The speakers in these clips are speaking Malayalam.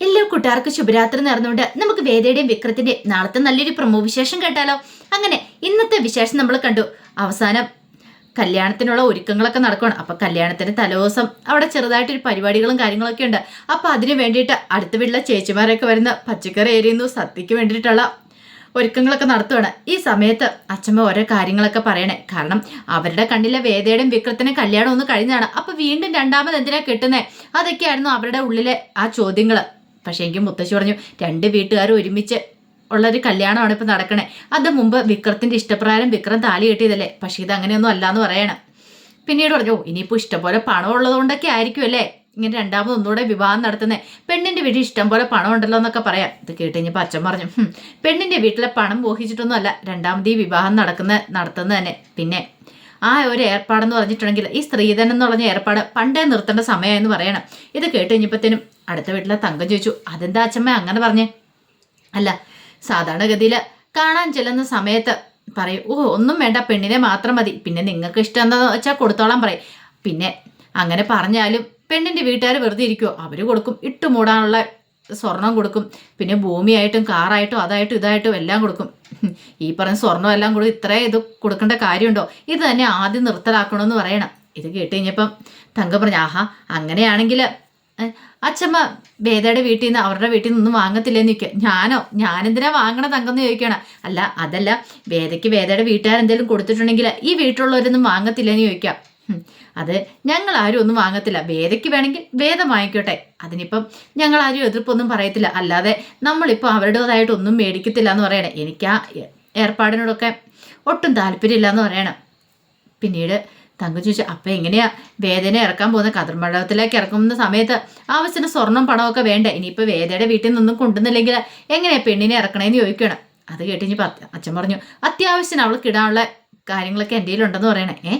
എല്ലാ കൂട്ടുകാർക്കും ശുഭരാത്രി നേർന്നുകൊണ്ട് നമുക്ക് വേദയുടെയും വിക്രത്തിന്റെയും നാളത്തെ നല്ലൊരു പ്രമോ വിശേഷം കേട്ടാലോ? അങ്ങനെ ഇന്നത്തെ വിശേഷം നമ്മൾ കണ്ടു. അവസാനം കല്യാണത്തിനുള്ള ഒരുക്കങ്ങളൊക്കെ നടക്കണം അപ്പൊ കല്യാണത്തിന് തലേദിവസം അവിടെ ചെറുതായിട്ടൊരു പരിപാടികളും കാര്യങ്ങളൊക്കെ ഉണ്ട്. അപ്പൊ അതിന് വേണ്ടിയിട്ട് അടുത്ത വീട്ടിലെ ചേച്ചിമാരൊക്കെ വരുന്ന പച്ചക്കറി എരിയുന്നു സദ്യക്ക് വേണ്ടിയിട്ടുള്ള ഒരുക്കങ്ങളൊക്കെ നടത്തുവാണ്. ഈ സമയത്ത് അച്ഛമ്മ ഓരോ കാര്യങ്ങളൊക്കെ പറയണേ. കാരണം അവരുടെ കണ്ണിലെ വേദയുടെയും വിക്രത്തിനും കല്യാണം ഒന്ന് കഴിഞ്ഞാണ് അപ്പൊ വീണ്ടും രണ്ടാമത് എന്തിനാ കിട്ടുന്നേ? അതൊക്കെയായിരുന്നു അവരുടെ ഉള്ളിലെ ആ ചോദ്യങ്ങൾ പക്ഷേ എനിക്ക് മുത്തശ്ശി പറഞ്ഞു രണ്ട് വീട്ടുകാരും ഒരുമിച്ച് ഉള്ളൊരു കല്യാണമാണ് ഇപ്പം നടക്കണേ. അത് മുമ്പ് വിക്രത്തിന്റെ ഇഷ്ടപ്രകാരം വിക്രം താലി കെട്ടിയതല്ലേ? പക്ഷേ ഇത് അങ്ങനെയൊന്നും അല്ലാന്ന് പറയണം. പിന്നീട് പറഞ്ഞു "ഓ, ഇനിയിപ്പോൾ ഇഷ്ടംപോലെ പണം ഉള്ളതുകൊണ്ടൊക്കെ ആയിരിക്കും അല്ലേ? ഇങ്ങനെ രണ്ടാമത് ഒന്നുകൂടെ വിവാഹം നടത്തുന്നത് പെണ്ണിന്റെ വീട്ടിൽ ഇഷ്ടം പോലെ പണം ഉണ്ടല്ലോ എന്നൊക്കെ പറയാം. ഇത് കേട്ട് കഴിഞ്ഞപ്പോൾ അച്ഛൻ പറഞ്ഞു പെണ്ണിന്റെ വീട്ടിലെ പണം മോഹിച്ചിട്ടൊന്നും അല്ല രണ്ടാമത് ഈ വിവാഹം നടക്കുന്ന നടത്തുന്നത് തന്നെ. പിന്നെ ആ ഒരു ഏർപ്പാടെന്ന് പറഞ്ഞിട്ടുണ്ടെങ്കിൽ ഈ സ്ത്രീധനം എന്ന് പറഞ്ഞ ഏർപ്പാട് പണ്ടേ നിർത്തേണ്ട സമയമെന്ന് പറയണം. ഇത് കേട്ട് കഴിഞ്ഞപ്പോഴത്തേനും അടുത്ത വീട്ടിലെ തങ്കം ചോദിച്ചു അതെന്താ അച്ഛമ്മ അങ്ങനെ പറഞ്ഞേ? അല്ല സാധാരണഗതിയിൽ കാണാൻ ചെല്ലുന്ന സമയത്ത് പറയും ഓ ഒന്നും വേണ്ട പെണ്ണിനെ മാത്രം മതി. പിന്നെ നിങ്ങൾക്ക് ഇഷ്ടം എന്താണെന്ന് വെച്ചാൽ കൊടുത്തോളാൻ പറയും. പിന്നെ അങ്ങനെ പറഞ്ഞാലും പെണ്ണിന്റെ വീട്ടുകാർ വെറുതെ ഇരിക്കുമോ അവർ കൊടുക്കും ഇട്ട് മൂടാനുള്ള സ്വർണം കൊടുക്കും. പിന്നെ ഭൂമിയായിട്ടും കാറായിട്ടും അതായിട്ടും ഇതായിട്ടും എല്ലാം കൊടുക്കും. ഈ പറഞ്ഞ സ്വർണം എല്ലാം കൂടി ഇത്ര ഇത് കൊടുക്കേണ്ട കാര്യമുണ്ടോ? ഇത് തന്നെ ആദ്യം നിർത്തലാക്കണമെന്ന് പറയണം. ഇത് കേട്ട് കഴിഞ്ഞപ്പം തങ്ക പറഞ്ഞു ആഹാ അങ്ങനെയാണെങ്കിൽ അച്ഛമ്മ വേദയുടെ വീട്ടിൽ നിന്ന് അവരുടെ വീട്ടിൽ നിന്നൊന്നും വാങ്ങത്തില്ലെന്ന് ചോദിക്കുക. ഞാനോ? ഞാനെന്തിനാ വാങ്ങണ തങ്കെന്ന് ചോദിക്കണം അല്ല അതല്ല വേദയ്ക്ക് വേദയുടെ വീട്ടുകാരെന്തെങ്കിലും കൊടുത്തിട്ടുണ്ടെങ്കിൽ ഈ വീട്ടിലുള്ളവരൊന്നും വാങ്ങത്തില്ലെന്ന് ചോദിക്കാം ഹും, അത് ഞങ്ങൾ ആരും ഒന്നും വാങ്ങത്തില്ല. വേദയ്ക്ക് വേണമെങ്കിൽ വേദം വാങ്ങിക്കോട്ടെ. അതിനിപ്പം ഞങ്ങൾ ആരും എതിർപ്പൊന്നും പറയത്തില്ല. അല്ലാതെ നമ്മളിപ്പോൾ അവരുടേതായിട്ട് ഒന്നും മേടിക്കത്തില്ല എന്ന് പറയണേ. എനിക്ക് ആ ഏർപ്പാടിനോടൊക്കെ ഒട്ടും താല്പര്യമില്ല എന്ന് പറയണം. പിന്നീട് തങ്കു ചോദിച്ചു അപ്പം എങ്ങനെയാ വേദന ഇറക്കാൻ പോകുന്ന? കതിർമണ്ഡലത്തിലേക്ക് ഇറക്കുന്ന സമയത്ത് ആവശ്യത്തിന് സ്വർണം പണമൊക്കെ വേണ്ട? ഇനിയിപ്പോൾ വേദയുടെ വീട്ടിൽ നിന്നും കൊണ്ടുവന്നില്ലെങ്കിൽ എങ്ങനെയാ പെണ്ണിനെ ഇറക്കണേന്ന് ചോദിക്കണം? അത് കേട്ടിഞ്ഞ് അച്ഛൻ പറഞ്ഞു അത്യാവശ്യം അവൾക്ക് ഇടാനുള്ള കാര്യങ്ങളൊക്കെ എന്റെ കയ്യിലുണ്ടെന്ന് പറയണേ. ഏ?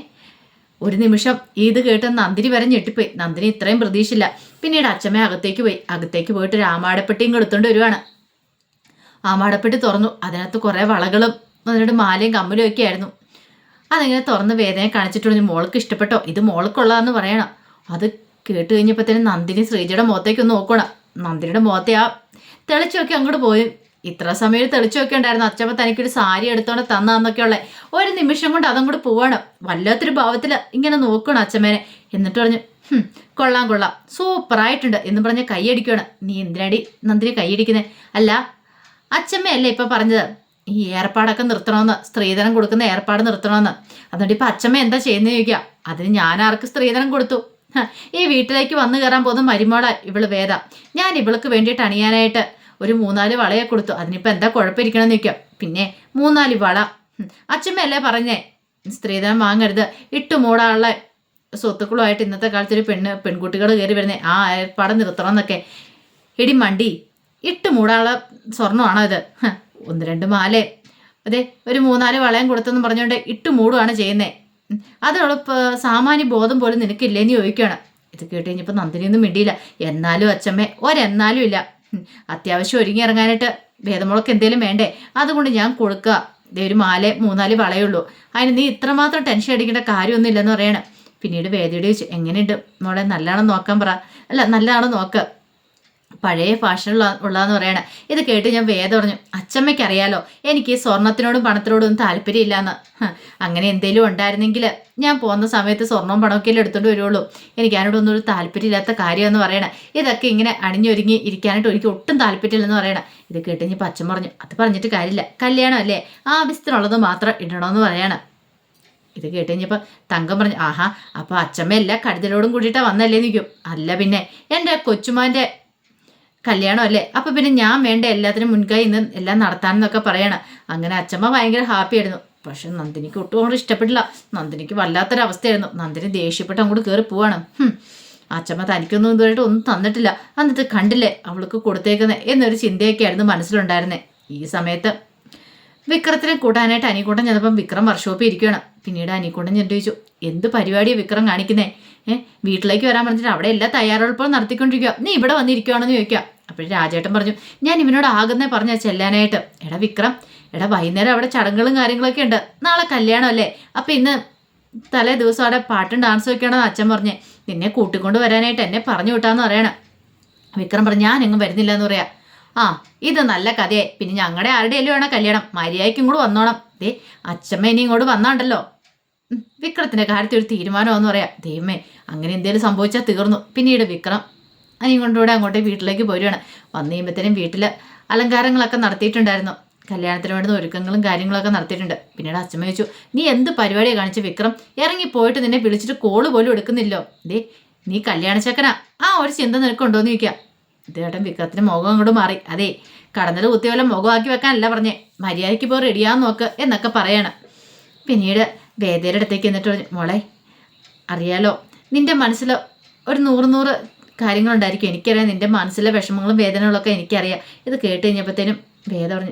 ഒരു നിമിഷം ഇത് കേട്ട് നന്ദിനി വരെ ഞെട്ടിപ്പോയി. നന്ദിനി ഇത്രയും പ്രതീക്ഷയില്ല. പിന്നീട് അച്ഛമ്മ അകത്തേക്ക് പോയി. അകത്തേക്ക് പോയിട്ട് രാമാടപ്പെട്ടിയും കൊടുത്തോണ്ട് വരുവാണ്. ആമാടപ്പെട്ടി തുറന്നു. അതിനകത്ത് കുറേ വളകളും അതിനോട് മാലയും കമ്മലും ഒക്കെ ആയിരുന്നു. അതിങ്ങനെ തുറന്ന് വേദനയെ കാണിച്ചിട്ട് പറഞ്ഞു മോൾക്ക് ഇഷ്ടപ്പെട്ടോ? ഇത് മോൾക്കുള്ളതെന്ന് പറയണം. അത് കേട്ട് തന്നെ നന്ദിനി ശ്രീജയുടെ മുഖത്തേക്ക് നോക്കണം. നന്ദിനിയുടെ മുഖത്തെ ആ തെളിച്ചൊക്കെ അങ്ങോട്ട് പോയി. ഇത്ര സമയം തെളിച്ചൊക്കെ ഉണ്ടായിരുന്നു അച്ഛമ്മ തനിക്കൊരു സാരി എടുത്തോണ്ട് തന്നാന്നൊക്കെ ഉള്ളേ ഒരു നിമിഷം കൊണ്ട് അതും കൂടെ പോവാണ്. വല്ലാത്തൊരു ഭാവത്തിൽ ഇങ്ങനെ നോക്കണം അച്ഛമ്മേനെ എന്നിട്ട് പറഞ്ഞു "ഹും, കൊള്ളാം കൊള്ളാം. സൂപ്പറായിട്ടുണ്ട് എന്ന് പറഞ്ഞ് കൈയടിക്കുകയാണ് നീ എന്തിനാടി നന്ദിനി കൈയടിക്കുന്നത് അല്ല അച്ഛമ്മയല്ലേ ഇപ്പൊ പറഞ്ഞത്? ഈ ഏർപ്പാടൊക്കെ നിർത്തണമെന്ന് സ്ത്രീധനം കൊടുക്കുന്ന ഏർപ്പാട് നിർത്തണമെന്ന് അതുകൊണ്ട് ഇപ്പൊ അച്ഛമ്മ എന്താ ചെയ്യുന്നത് ചോദിക്കുക അതിന് ഞാൻ ആർക്ക് സ്ത്രീധനം കൊടുത്തു? ഈ വീട്ടിലേക്ക് വന്നു കയറാൻ പോകുന്ന മരുമോള ഇവൾ വേദ. ഞാൻ ഇവൾക്ക് വേണ്ടിയിട്ട് അണിയാനായിട്ട് ഒരു മൂന്നാൽ വളയെ കൊടുത്തു. അതിനിപ്പോൾ എന്താ കുഴപ്പമിരിക്കണം നിൽക്കാം പിന്നെ മൂന്നാൽ വള. അച്ഛമ്മയല്ലേ പറഞ്ഞേ? സ്ത്രീധനം വാങ്ങരുത്. ഇട്ടു മൂടാനുള്ള സ്വത്തുക്കളുമായിട്ട് ഇന്നത്തെ കാലത്ത് ഒരു പെണ്ണ് പെൺകുട്ടികൾ കയറി വരുന്നേ. ആ ഏർപ്പാട് നിർത്തണം എന്നൊക്കെ. എടി മണ്ടി ഇട്ട് മൂടാനുള്ള സ്വർണമാണോ ഇത്? ഒന്ന് രണ്ട് മാലേ. അതെ ഒരു മൂന്നാൽ വളയം കൊടുത്തെന്ന് പറഞ്ഞുകൊണ്ട് ഇട്ട് മൂടുകയാണ് ചെയ്യുന്നത് അതിനുള്ള സാമാന്യ ബോധം പോലും നിനക്കില്ലേന്ന് ചോദിക്കുകയാണ് ഇത് കേട്ട് കഴിഞ്ഞപ്പോൾ നന്ദിനിയൊന്നും മിണ്ടിയില്ല. എന്നാലും അച്ഛമ്മേ ഒരെന്നാലും ഇല്ല. അത്യാവശ്യം ഒരുങ്ങി ഇറങ്ങാനായിട്ട് ഭേദമുളക്ക് എന്തേലും വേണ്ടേ? അതുകൊണ്ട് ഞാൻ കൊടുക്കുക ഒരു മാല മൂന്നാൽ വളയുള്ളൂ. അതിന് നീ ഇത്രമാത്രം ടെൻഷൻ അടിക്കേണ്ട കാര്യമൊന്നും ഇല്ലെന്ന് പറയണം. പിന്നീട് വേദിയുടെ ചോദിച്ചു എങ്ങനെയുണ്ട്? മോളെ നല്ലതാണെന്ന് നോക്കാൻ പറ. അല്ല നല്ലതാണെന്ന് നോക്ക്. പഴയ ഫാഷനുള്ള ഉള്ളതെന്ന് പറയണ. ഇത് കേട്ട് ഞാൻ വേദം പറഞ്ഞു അച്ചമ്മയ്ക്ക് അറിയാലോ എനിക്ക് സ്വർണത്തിനോടും പണത്തിനോടും ഒന്നും താല്പര്യമില്ലാന്ന് അങ്ങനെ എന്തെങ്കിലും ഉണ്ടായിരുന്നെങ്കിൽ ഞാൻ പോകുന്ന സമയത്ത് സ്വർണവും പണമൊക്കെ എടുത്തോണ്ട് വരുള്ളൂ. എനിക്ക് അതിനോടൊന്നും ഒരു താല്പര്യമില്ലാത്ത കാര്യമെന്ന് പറയണ. ഇതൊക്കെ ഇങ്ങനെ അണിഞ്ഞൊരുങ്ങി ഇരിക്കാനായിട്ട് എനിക്ക് ഒട്ടും താല്പര്യമില്ലെന്ന് പറയണ. ഇത് കേട്ട് ഞാൻ അച്ഛൻ പറഞ്ഞു അത് പറഞ്ഞിട്ട് കാര്യമില്ല. കല്യാണം അല്ലേ? ആവശ്യത്തിനുള്ളത് മാത്രം ഇടണമെന്ന് പറയണം. ഇത് കേട്ട് കഴിഞ്ഞപ്പോൾ തങ്കം പറഞ്ഞു ആഹാ അപ്പോൾ അച്ഛമ്മ എല്ലാ കരുതലോടും കൂടിയിട്ടാണ് വന്നല്ലേ? നിൽക്കും അല്ല പിന്നെ എന്റെ കൊച്ചുമാന്റെ കല്യാണം അല്ലേ അപ്പൊ പിന്നെ ഞാൻ വേണ്ട എല്ലാത്തിനും മുൻകൈ ഇന്ന് എല്ലാം നടത്താനെന്നൊക്കെ പറയണം. അങ്ങനെ അച്ഛമ്മ ഭയങ്കര ഹാപ്പി ആയിരുന്നു. പക്ഷെ നന്ദിനിക്ക് ഒട്ടും അങ്ങോട്ട് ഇഷ്ടപ്പെട്ടില്ല. നന്ദിനിക്ക് വല്ലാത്തൊരവസ്ഥയായിരുന്നു. നന്ദിനി ദേഷ്യപ്പെട്ട് അങ്ങോട്ട് കയറി പോവാണ്. അച്ഛമ്മ തനിക്കൊന്നും ഇതുവരെയായിട്ട് ഒന്നും തന്നിട്ടില്ല. എന്നിട്ട് കണ്ടില്ലേ അവൾക്ക് കൊടുത്തേക്കുന്നത് എന്നൊരു ചിന്തയൊക്കെ ആയിരുന്നു മനസ്സിലുണ്ടായിരുന്നേ. ഈ സമയത്ത് വിക്രത്തിനെ കൂട്ടാനായിട്ട് അനിക്കൂട്ടൻ ചെന്നപ്പം വിക്രം വർക്ക്ഷോപ്പിൽ ഇരിക്കുകയാണ്. പിന്നീട് അനിക്കൂട്ടൻ ചെന്നിട്ട് ചോദിച്ചു എന്ത് പരിപാടിയാണ് വിക്രം കാണിക്കുന്നേ? ഏഹ് വീട്ടിലേക്ക് വരാൻ പറഞ്ഞിട്ട് അവിടെ എല്ലാ തയ്യാറെടുപ്പും നടത്തിക്കൊണ്ടിരിക്കുക നീ ഇവിടെ വന്നിരിക്കുകയാണെന്ന് ചോദിക്കുക അപ്പോൾ രാജേട്ടൻ പറഞ്ഞു ഞാൻ ഇവനോട് ആകുന്നേ പറഞ്ഞ ചെല്ലാനായിട്ട്. എടാ വിക്രം എടാ വൈകുന്നേരം അവിടെ ചടങ്ങുകളും കാര്യങ്ങളൊക്കെ ഉണ്ട്. നാളെ കല്യാണം അല്ലേ? അപ്പം ഇന്ന് തലേ ദിവസം അവിടെ പാട്ടും ഡാൻസും ഒക്കെ ആണെന്ന് അച്ഛൻ പറഞ്ഞേ. നിന്നെ കൂട്ടിക്കൊണ്ട് വരാനായിട്ട് എന്നെ പറഞ്ഞു വിട്ടാന്ന് പറയണം. വിക്രം പറഞ്ഞു ഞാൻ എങ്ങും വരുന്നില്ല എന്ന് പറയാം. ആ ഇത് നല്ല കഥയായി പിന്നെ ഞങ്ങളുടെ ആരുടെയല്ലോ വേണം കല്യാണം? മര്യാദയ്ക്കും കൂടെ വന്നോണം. ദേ അച്ഛമ്മ ഇനി ഇങ്ങോട്ട് വന്നാണ്ടല്ലോ. വിക്രത്തിന്റെ കാര്യത്തിൽ ഒരു തീരുമാനമാണെന്ന് പറയാം. ദൈവമേ അങ്ങനെ എന്തെങ്കിലും സംഭവിച്ചാൽ തീർന്നു. പിന്നീട് വിക്രം അനിയും കൊണ്ടുകൂടെ അങ്ങോട്ടേ വീട്ടിലേക്ക് പോരുകയാണ് വന്നു കഴിയുമ്പോഴത്തേനും വീട്ടിൽ അലങ്കാരങ്ങളൊക്കെ നടത്തിയിട്ടുണ്ടായിരുന്നു. കല്യാണത്തിന് വേണ്ടുന്ന ഒരുക്കങ്ങളും കാര്യങ്ങളൊക്കെ നടത്തിയിട്ടുണ്ട്. പിന്നീട് അച്ഛൻ ചോദിച്ചു നീ എന്ത് പരിപാടിയാണ് കാണിച്ച് വിക്രം? ഇറങ്ങി പോയിട്ട് നിന്നെ വിളിച്ചിട്ട് കോൾ പോലും എടുക്കുന്നില്ലോ. ദേ നീ കല്യാണ ചക്കനാ. ആ ഒരു ചിന്ത നിനക്കുണ്ടോ എന്ന് ചോദിക്കാം ഇതേട്ടൻ വിക്രത്തിന് മുഖം അങ്ങോട്ട് മാറി. അതെ കടന്നൽ കുത്തിയ പോലെ മുഖമാക്കി വെക്കാനല്ല പറഞ്ഞേ. മര്യാദയ്ക്ക് പോയി റെഡിയാന്ന് നോക്ക് എന്നൊക്കെ പറയാണ്. പിന്നീട് വേദയുടെ അടുത്തേക്ക് എന്നിട്ട് മോളെ അറിയാലോ നിന്റെ മനസ്സിൽ ഒരു നൂറ് നൂറ് കാര്യങ്ങളുണ്ടായിരിക്കും. എനിക്കറിയാം നിന്റെ മനസ്സിലെ വിഷമങ്ങളും വേദനകളൊക്കെ എനിക്കറിയാം. ഇത് കേട്ട് കഴിഞ്ഞപ്പോഴത്തേനും വേദ പറഞ്ഞു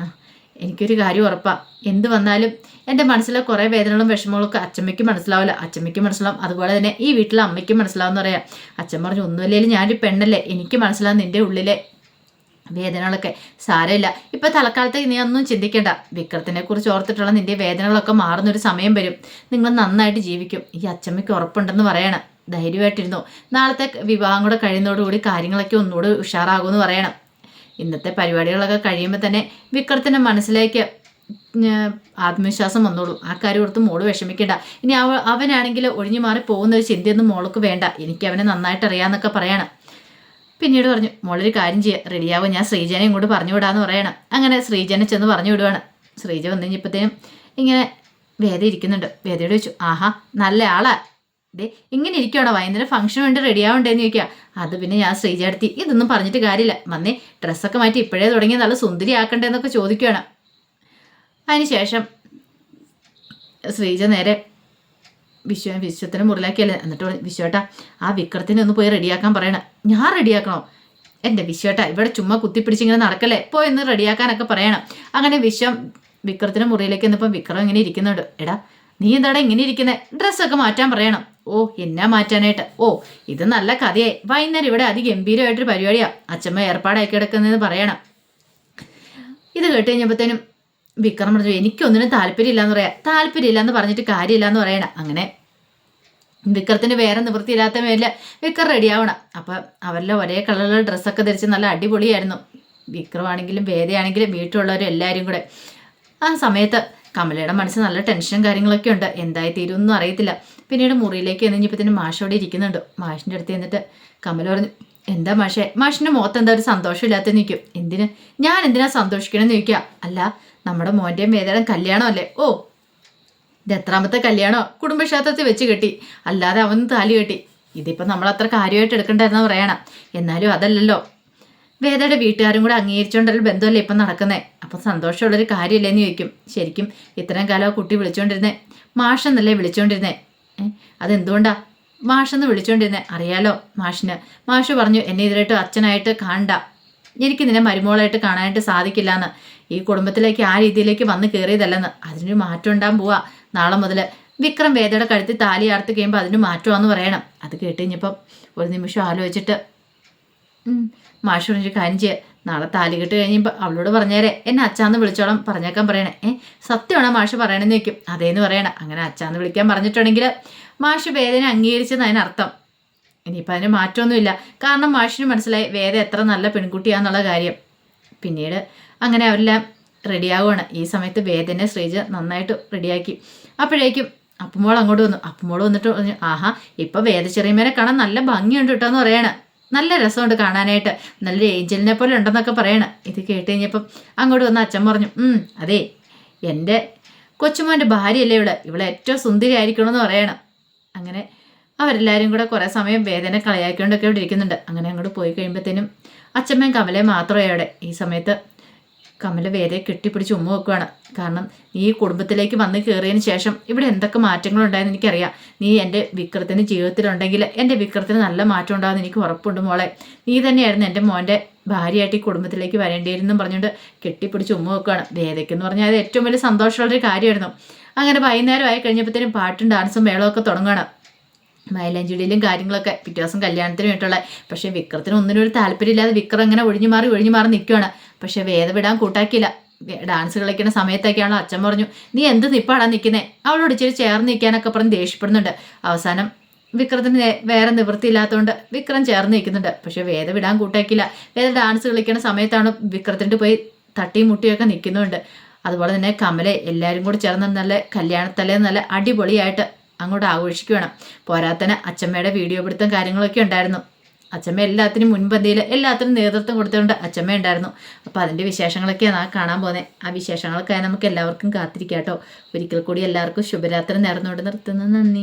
ആ എനിക്കൊരു കാര്യം ഉറപ്പാ. എന്ത് വന്നാലും എന്റെ മനസ്സിലെ കുറേ വേദനകളും വിഷമങ്ങളൊക്കെ അച്ഛമ്മയ്ക്ക് മനസ്സിലാവില്ല. അച്ഛമ്മയ്ക്ക് മനസ്സിലാവും. അതുപോലെ തന്നെ ഈ വീട്ടിലെ അമ്മയ്ക്ക് മനസ്സിലാവും പറയാം. അച്ഛൻ പറഞ്ഞു ഒന്നുമില്ലെങ്കിലും ഞാനൊരു പെണ്ണല്ലേ. എനിക്ക് മനസ്സിലാവും നിന്റെ ഉള്ളിലെ വേദനകളൊക്കെ. സാരമില്ല. ഇപ്പൊ തൽക്കാലത്തേക്ക് നീ ഒന്നും ചിന്തിക്കേണ്ട. വിക്രത്തിനെ കുറിച്ച് ഓർത്തിട്ടുള്ള നിന്റെ വേദനകളൊക്കെ മാറുന്നൊരു സമയം വരും. നിങ്ങൾ നന്നായിട്ട് ജീവിക്കും. ഈ അച്ഛമ്മയ്ക്ക് ഉറപ്പുണ്ടെന്ന് പറയണം. ധൈര്യമായിട്ടിരുന്നു. നാളത്തെ വിവാഹം കൂടെ കഴിയുന്നതോടുകൂടി കാര്യങ്ങളൊക്കെ ഒന്നുകൂടി ഉഷാറാകുമെന്ന് പറയണം. ഇന്നത്തെ പരിപാടികളൊക്കെ കഴിയുമ്പോൾ തന്നെ വിക്രത്തിന്റെ മനസ്സിലേക്ക് ആത്മവിശ്വാസം വന്നോളൂ. ആ കാര്യം ഓർത്ത് മോൾ വിഷമിക്കേണ്ട. ഇനി അവ അവനാണെങ്കിൽ ഒഴിഞ്ഞു മാറി പോകുന്ന ഒരു ചിന്തയൊന്നും മോൾക്ക് വേണ്ട. എനിക്ക് അവനെ നന്നായിട്ട് അറിയാമെന്നൊക്കെ പറയണം. പിന്നീട് പറഞ്ഞു മോളൊരു കാര്യം ചെയ്യുക റെഡിയാവും ഞാൻ ശ്രീജനെ ഇങ്ങോട്ട് പറഞ്ഞു വിടാമെന്ന് പറയണം. അങ്ങനെ ശ്രീജനെ ചെന്ന് പറഞ്ഞു വിടുവാണ്. ശ്രീജ വന്നു കഴിഞ്ഞപ്പോഴത്തേനും ഇങ്ങനെ വേദ ഇരിക്കുന്നുണ്ട്. വേദയോട് ചോദിച്ചു ആഹാ നല്ല ആളാ. ദേ ഇങ്ങനെ ഇരിക്കുവാണോ? വൈകുന്നേരം ഫംഗ്ഷൻ വേണ്ടി റെഡിയാവണ്ടേന്ന് ചോദിക്കുക അത് പിന്നെ ഞാൻ ശ്രീജ അടുത്തി ഇതൊന്നും പറഞ്ഞിട്ട് കാര്യമില്ല. വന്നേ ഡ്രസ്സൊക്കെ മാറ്റി ഇപ്പോഴേ തുടങ്ങി നല്ല സുന്ദരി ആക്കണ്ടേന്നൊക്കെ ചോദിക്കുകയാണ് അതിനുശേഷം ശ്രീജ നേരെ വിശ്വ വിശ്വത്തിന് മുറിലാക്കിയല്ലേ എന്നിട്ട് വിശ്വേട്ടാ ആ വിക്രത്തിനെ ഒന്ന് പോയി റെഡിയാക്കാൻ പറയണം. ഞാൻ റെഡിയാക്കണോ എന്റെ വിശ്വേട്ടാ ഇവിടെ ചുമ്മാ കുത്തിപ്പിടിച്ചിങ്ങനെ നടക്കല്ലേ? പോയി ഒന്ന് റെഡിയാക്കാനൊക്കെ പറയണം. അങ്ങനെ വിശ്വം വിക്രത്തിന് മുറിയിലേക്ക് എന്നിപ്പം വിക്രം ഇങ്ങനെ ഇരിക്കുന്നുണ്ട്. എടാ നീ എന്താടാ ഇങ്ങനെ ഇരിക്കുന്നത് ഡ്രസ്സൊക്കെ മാറ്റാൻ പറയണം. ഓ എന്നാ മാറ്റാനായിട്ട്? ഓ ഇത് നല്ല കഥയായി. വൈകുന്നേരം ഇവിടെ അതിഗംഭീരമായിട്ടൊരു പരിപാടിയാ. അച്ഛമ്മ ഏർപ്പാടാക്കി കിടക്കുന്നതെന്ന് പറയണം. ഇത് കേട്ട് കഴിഞ്ഞപ്പോഴത്തേനും വിക്രം പറഞ്ഞു എനിക്കൊന്നിനും താല്പര്യമില്ല എന്ന് പറയാം. താല്പര്യമില്ല എന്ന് പറഞ്ഞിട്ട് കാര്യമില്ല എന്ന് പറയണം. അങ്ങനെ വിക്രത്തിന് വേറെ നിവൃത്തിയില്ലാത്ത മേലെ വിക്രം റെഡിയാവണം അപ്പം അവരെല്ലാം ഒരേ കളറിലുള്ള ഡ്രസ്സൊക്കെ ധരിച്ച് നല്ല അടിപൊളിയായിരുന്നു. വിക്രമാണെങ്കിലും വേദയാണെങ്കിലും വീട്ടിലുള്ളവരും എല്ലാവരും കൂടെ. ആ സമയത്ത് കമലയുടെ മനസ്സിൽ നല്ല ടെൻഷനും കാര്യങ്ങളൊക്കെ ഉണ്ട്. എന്തായി തീരുമെന്നും അറിയത്തില്ല. പിന്നീട് മുറിയിലേക്ക് എന്നിഞ്ഞപ്പോഴത്തേനും മാഷോടെ ഇരിക്കുന്നുണ്ട്. മാഷിന്റെ അടുത്ത് എന്നിട്ട് കമൽ പറഞ്ഞു എന്താ മാഷേ മാഷിന്റെ മുഖത്ത് എന്താ ഒരു സന്തോഷമില്ലാത്ത നിൽക്കും? എന്തിന്? ഞാൻ എന്തിനാ സന്തോഷിക്കണമെന്ന് ചോദിക്കുക അല്ല നമ്മുടെ മോന്റെയും കല്യാണം കല്യാണമല്ലേ ഓ ഇത് എത്രാമത്തെ കല്യാണോ? കുടുംബക്ഷേത്രത്തിൽ വെച്ച് കെട്ടി. അല്ലാതെ അവൻ താലി കെട്ടി. ഇതിപ്പോൾ നമ്മൾ അത്ര കാര്യമായിട്ട് എടുക്കണ്ടെന്ന് പറയണം. എന്നാലും അതല്ലല്ലോ. വേദയുടെ വീട്ടുകാരും കൂടെ അംഗീകരിച്ചുകൊണ്ടൊരു ബന്ധമല്ലേ ഇപ്പം നടക്കുന്നത് അപ്പം സന്തോഷമുള്ളൊരു കാര്യമില്ലെന്ന് ചോദിക്കും. ശരിക്കും ഇത്രയും കാലം ആ കുട്ടി വിളിച്ചുകൊണ്ടിരുന്നേ മാഷെന്നല്ലേ വിളിച്ചുകൊണ്ടിരുന്നേ അതെന്തുകൊണ്ടാ? മാഷെന്ന് വിളിച്ചുകൊണ്ടിരുന്നെ അറിയാലോ മാഷിന്. മാഷ് പറഞ്ഞു എന്നെ ഇതിലായിട്ട് അച്ഛനായിട്ട് കാണണ്ട. എനിക്ക് നിന്നെ മരുമോളായിട്ട് കാണാനായിട്ട് സാധിക്കില്ല എന്ന് ഈ കുടുംബത്തിലേക്ക് ആ രീതിയിലേക്ക് വന്ന് കയറിയതല്ലെന്ന് അതിനൊരു മാറ്റം ഉണ്ടാകാൻ പോവാ. നാളെ മുതൽ വിക്രം വേദയുടെ കഴുത്തിൽ താലി ആർത്ത് കഴിയുമ്പോൾ അതിന് മാറ്റമാണെന്ന് പറയണം. അത് കേട്ട് കഴിഞ്ഞപ്പം ഒരു നിമിഷം ആലോചിച്ചിട്ട് മാഷ് പറഞ്ഞൊരു കാര്യം ചെയ്യുക നാളെ താലി കെട്ട് കഴിയുമ്പോൾ അവളോട് പറഞ്ഞേരെ എന്നെ അച്ചാന്ന് വിളിച്ചോളം പറഞ്ഞേക്കാൻ പറയണേ. ഏ സത്യമാണോ മാഷ് പറയണമെന്ന് വെക്കും അതേന്ന് പറയണം അങ്ങനെ അച്ചാന്ന് വിളിക്കാൻ പറഞ്ഞിട്ടുണ്ടെങ്കിൽ മാഷ് വേദന അംഗീകരിച്ചെന്ന് അതിനർത്ഥം ഇനിയിപ്പോൾ അതിന് മാറ്റമൊന്നുമില്ല കാരണം മാഷിന് മനസ്സിലായി വേദ എത്ര നല്ല പെൺകുട്ടിയാന്നുള്ള കാര്യം. പിന്നീട് അങ്ങനെ അവരെല്ലാം റെഡിയാവുകയാണ് ഈ സമയത്ത് വേദനെ ശ്രീജ നന്നായിട്ട് റെഡിയാക്കി. അപ്പോഴേക്കും അപ്പുമോൾ അങ്ങോട്ട് വന്നു. അപ്പുമോൾ വന്നിട്ട് പറഞ്ഞു ആഹാ ഇപ്പം വേദ ചെറിയമേനെ കാണാൻ നല്ല ഭംഗിയുണ്ട് കേട്ടോ എന്ന് പറയണ. നല്ല രസമുണ്ട് കാണാനായിട്ട്. നല്ലൊരു ഏഞ്ചലിനെ പോലെ ഉണ്ടെന്നൊക്കെ പറയണം. ഇത് കേട്ട് കഴിഞ്ഞപ്പം അങ്ങോട്ട് വന്ന് അച്ഛൻ പറഞ്ഞു അതെ എന്റെ കൊച്ചുമോന്റെ ഭാര്യയല്ലേ ഇവിടെ. ഇവിടെ ഏറ്റവും സുന്ദരി ആയിരിക്കണമെന്ന് പറയണം. അങ്ങനെ അവരെല്ലാവരും കൂടെ കുറേ സമയം വേദന കളയാക്കിക്കൊണ്ടൊക്കെ ഇവിടെ ഇരിക്കുന്നുണ്ട്. അങ്ങനെ അങ്ങോട്ട് പോയി കഴിയുമ്പോഴത്തേനും അച്ഛമ്മയും കമലയും മാത്രമേ അവിടെ. ഈ സമയത്ത് കമല വേദയെ കെട്ടിപ്പിടിച്ച് ഉമ്മ വെക്കുകയാണ് കാരണം നീ ഈ കുടുംബത്തിലേക്ക് വന്ന് കയറിയതിന് ശേഷം ഇവിടെ എന്തൊക്കെ മാറ്റങ്ങളുണ്ടായെന്ന് എനിക്കറിയാം. നീ എന്റെ വിക്രത്തിന് ജീവിതത്തിലുണ്ടെങ്കിൽ എന്റെ വിക്രത്തിന് നല്ല മാറ്റം ഉണ്ടാകുമെന്ന് എനിക്ക് ഉറപ്പുണ്ട് മോളെ. നീ തന്നെയായിരുന്നു എന്റെ മോന്റെ ഭാര്യയായിട്ട് ഈ കുടുംബത്തിലേക്ക് വരേണ്ടിയിരുന്നു പറഞ്ഞുകൊണ്ട് കെട്ടിപ്പിടിച്ച് ഉമ്മ വെക്കുകയാണ് വേദയ്ക്കെന്ന് പറഞ്ഞാൽ അത് ഏറ്റവും വലിയ സന്തോഷമുള്ളൊരു കാര്യമായിരുന്നു. അങ്ങനെ വൈകുന്നേരം ആയി കഴിഞ്ഞപ്പോഴത്തേനും പാട്ടും ഡാൻസും മേളമൊക്കെ തുടങ്ങുകയാണ് മൈലാഞ്ചിടിയിലും കാര്യങ്ങളൊക്കെ പിറ്റേ ദിവസം കല്യാണത്തിന് വേണ്ടിയിട്ടുള്ള പക്ഷേ വിക്രത്തിന് ഒന്നിനും ഒരു താല്പര്യമില്ലാതെ വിക്രം അങ്ങനെ ഒഴിഞ്ഞു മാറി ഒഴിഞ്ഞു മാറി നിൽക്കുകയാണ് പക്ഷേ വേദ വിടാൻ കൂട്ടാക്കിയില്ല. ഡാൻസ് കളിക്കുന്ന സമയത്തൊക്കെയാണോ അച്ഛൻ പറഞ്ഞു നീ എന്ത് നിപ്പാടാ നിൽക്കുന്നേ അവളോട് ഇച്ചിരി ചേർന്ന് നിൽക്കാനൊക്കെ പറഞ്ഞ് ദേഷ്യപ്പെടുന്നുണ്ട്. അവസാനം വിക്രത്തിന് വേറെ നിവൃത്തിയില്ലാത്തതുകൊണ്ട് വിക്രം ചേർന്ന് നിൽക്കുന്നുണ്ട്. പക്ഷെ വേദ വിടാൻ കൂട്ടാക്കിയില്ല. വേദ ഡാൻസ് കളിക്കുന്ന സമയത്താണ് വിക്രത്തിന്റെ പോയി തട്ടിയും മുട്ടിയൊക്കെ നിൽക്കുന്നുണ്ട്. അതുപോലെ തന്നെ കമലെ എല്ലാവരും കൂടി ചേർന്ന് നല്ല കല്യാണത്തലേ നല്ല അടിപൊളിയായിട്ട് അങ്ങോട്ട് ആഘോഷിക്കുകയാണ് പോരാത്തന് അച്ചമ്മയുടെ വീഡിയോ പിടുത്തം കാര്യങ്ങളൊക്കെ ഉണ്ടായിരുന്നു. അച്ചമ്മ എല്ലാത്തിനും മുൻപന്തിയിൽ എല്ലാത്തിനും നേതൃത്വം കൊടുത്തുകൊണ്ട് അച്ചമ്മ ഉണ്ടായിരുന്നു. അപ്പോൾ അതിന്റെ വിശേഷങ്ങളൊക്കെയാണ് ആ കാണാൻ പോകുന്നത് ആ വിശേഷങ്ങൾക്കായി നമുക്ക് എല്ലാവർക്കും കാത്തിരിക്കാം കേട്ടോ ഒരിക്കൽ കൂടി എല്ലാവർക്കും ശുഭരാത്രി നേർന്നുകൊണ്ട് നിർത്തുന്നു. നന്ദി.